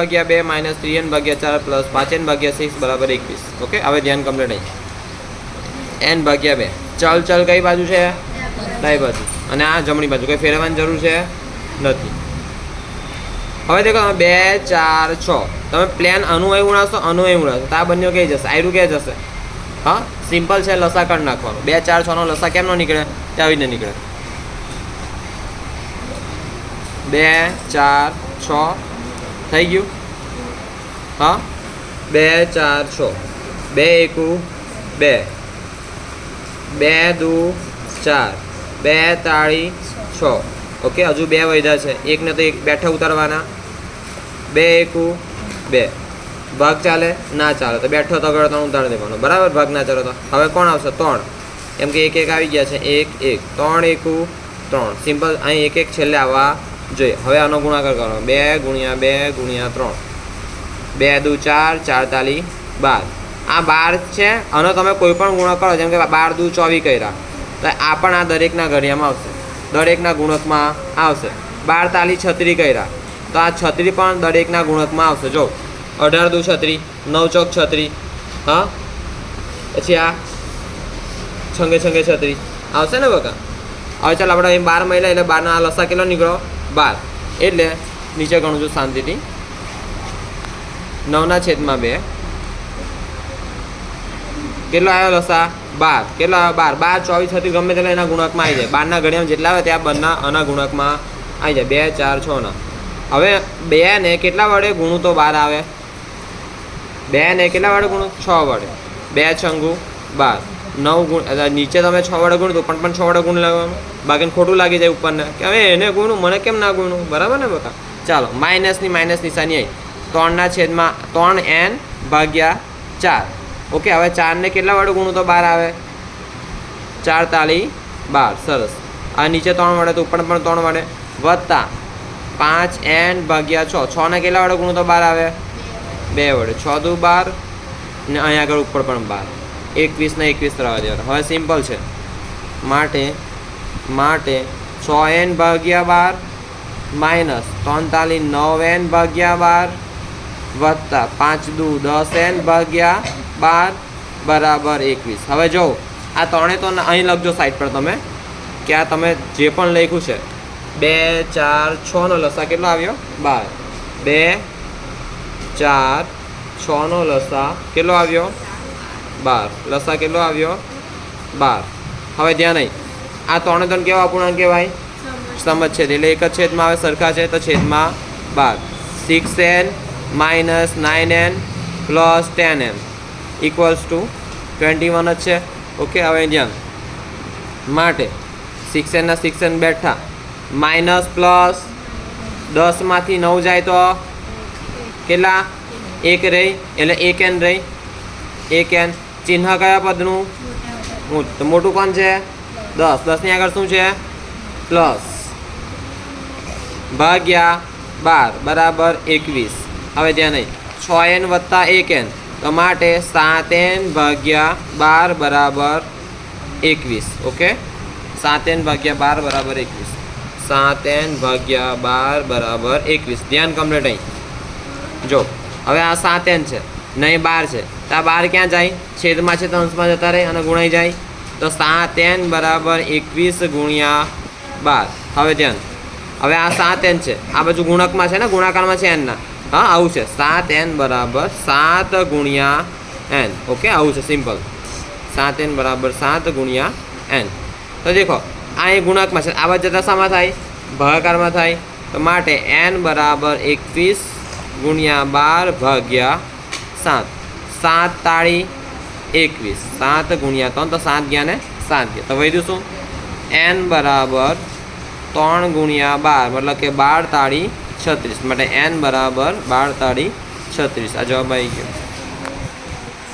ભાગ્યા બે minus three N ભાગ્યા ચાર પ્લસ પાંચ એન ભાગ્યા સિક્સ બરાબર એકવીસ. ઓકે? હવે ધ્યાન કમ્પ્લીટ નહીં એન ભાગ્યા બે. ચલ ચલ, કઈ બાજુ છે? ડાઈ બાજુ. અને આ જમણી બાજુ. કંઈ ફેરવવાની જરૂર છે? નથી. હવે દેખો બે, ચાર, છ. તમે પ્લેન અનુય ઉણાશો અનુય ઉણાશો તો આ બંને કઈ જશે? આયરું ક્યાં જશે? હા? સિમ્પલ છે, લસા કાઢ નાખવાનો. બે, ચાર, છ નો લસા કેમ નો નીકળે? તે આવી રીતે નીકળે. બે, ચાર, છ. થઈ ગયું? હા? બે, ચાર, છ. બે, એકુ, બે. બે, દુ, ચાર. બે, તાળી, છ. ઓકે, હજુ બે વૈધા છે. એકને તો એક બેઠા ઉતારવાના. બે, એકુ, બે. ભાગ ચાલે? ના ચાલે. તો બેઠો તો આગળ ત્રણ ઉતારી દેવાનો. બરાબર? ભાગ ના ચાલે તો. હવે કોણ આવશે? ત્રણ. એમ કે એક એક આવી ગયા છે. એક એક. ત્રણ, એકુ, ત્રણ. સિમ્પલ. અહીં એક એક છેલ્લે આવવા જોઈએ, હવે આનો ગુણાકાર કરો બે ગુણ્યા બે ગુણ્યા ત્રણ. બે દુ ચાર ચાર તાલી બાર. આ બાર છે, આનો તમે કોઈ પણ ગુણક કરો, જેમ કે બાર દુ ચોવી કર્યા. તો આ પણ આ દરેકના ઘડિયામાં આવશે. દરેકના ગુણકમાં આવશે. બાર તાલી છત્રી કર્યા. તો આ છત્રી પણ દરેકના ગુણકમાં આવશે. જો, અઢાર દુ છત્રી, નવ ચોક છત્રી, હા? પછી આ છંગે છંગે છત્રી. આવશે ને બકા? હવે ચાલ, આપણે અહીં બાર મહિલા એટલે બારના આ લસા કેટલો નીકળો? બાર. એટલે નીચે ગણું છું શાંતિથી. નવના છેદમાં બે. કેટલો આવ્યો લસા? બાર. કેટલો આવ્યો? બાર. બાર ચોવીસ હતી, ગમે તેટલા એના ગુણકમાં આવી જાય. બારના ઘડિયામાં જેટલા આવે ત્યાં બંના આના ગુણકમાં આવી જાય. બે, ચાર, છ ના હવે બે ને કેટલા વડે ગુણું તો બાર આવે? બે ને કેટલા વડે ગુણું? છ વડે. બે છંગુ, બાર. નવ ગુણ એટલે નીચે તમે છ વડે ગુણ તો પણ પણ છ વડે ગુણ લેવાનું બાકી ખોટું લાગી જાય ઉપરને. કે હવે એને ગુણું, મને કેમ ના ગુણું? બરાબર ને બકા? ચાલો માઇનસની માઇનસ નિશાની આવી ત્રણના છેદમાં ત્રણ એન ભાગ્યા ચાર. ઓકે, હવે ચારને કેટલા વડે ગુણું તો બાર આવે? ચાર તાળી બાર. સરસ. આ નીચે ત્રણ વડે તો ઉપર પણ ત્રણ વડે વત્તા પાંચ એન ભાગ્યા છ. છના કેટલા વડે ગુણું તો બાર આવે? બે વડે છ દુ બાર ને અહીંયા આગળ ઉપર પણ બાર. એકવીસ ને એકવીસ રહેવા દેવાના. હવે સિમ્પલ છે. માટે માટે છ એન ભાગ્યા બાર માઇનસ ત્રણતાલીસ નવ એન ભાગ્યા બાર વત્તા પાંચ દુ દસ એન ભાગ્યા બાર બરાબર એકવીસ. હવે જો, આ ત્રણે તો અહીં લખજો સાઈડ પર તમે, કે આ તમે જે પણ લખ્યું છે, બે, ચાર છનો લસા કેટલો આવ્યો? બાર. બે, ચાર છનો લસા કેટલો આવ્યો? બાર. લસા કેટલો આવ્યો? બાર. હવે ધ્યાન નહીં. આ ત્રણે ત્રણ કેવા અપૂર્ણાંક કહેવાય? સમજ છે. એટલે એક જ છેદમાં આવે, સરખા છે તો છેદમાં બાર. Six N minus nine N plus ten N equals to twenty one જ છે. ઓકે હવે ધ્યાન માટે સિક્સ એનના સિક્સ એન બેઠા. માઇનસ પ્લસ દસમાંથી નવ જાય તો કેટલા? એક રહી. એટલે એક એન રહી. એક એન ચિહ્ન કયા પદનું? મોટ- કોણ છે? દસ. દસની આગળ શું છે? પ્લસ. ભાગ્યા બાર. બરાબર એકવીસ. હવે ત્યાં નહીં. છ એન વત્તા એક એન. તો માટે સાત એન ભાગ્યા બાર બરાબર એકવીસ. ઓકે? સાત એન ભાગ્યા બાર બરાબર એકવીસ. સાત એન ભાગ્યા બાર બરાબર એકવીસ. ધ્યાન કમ્પ્લીટ અહીં. જો. હવે આ સાત એન છે. નહીં, બાર છે. તો આ બાર ક્યાં જાય? છેદમાં છે તો અંશમાં જતા રહે અને ગુણાઈ જાય. તો સાત એન બરાબર એકવીસ ગુણ્યા બાર. હવે ધ્યાન. હવે આ સાત એન છે. આ બાજુ ગુણકમાં છે ને? ગુણાકારમાં છે એનના. હા, આવું છે. સાત એન બરાબર સાત ગુણ્યા એન. ઓકે, આવું છે. સિમ્પલ. સાત એન બરાબર સાત ગુણ્યા એન. તો દેખો, આ એ ગુણાકમાં છે. આ બાજુ જતા શામાં થાય? ભાગાકારમાં થાય. તો માટે એન બરાબર એકવીસ ગુણ્યા બાર ભાગ્યા સાત. સાત તાળી એકવીસ. સાત ગુણ્યા ત્રણ, તો સાત ગયા ને? સાત ગયા. તો વધ્યું શું? એન બરાબર ત્રણ ગુણ્યા બાર, મતલબ કે બાર તાળી છત્રીસ. માટે એન બરાબર બાર તાળી છત્રીસ. આ જવાબ આવી ગયો.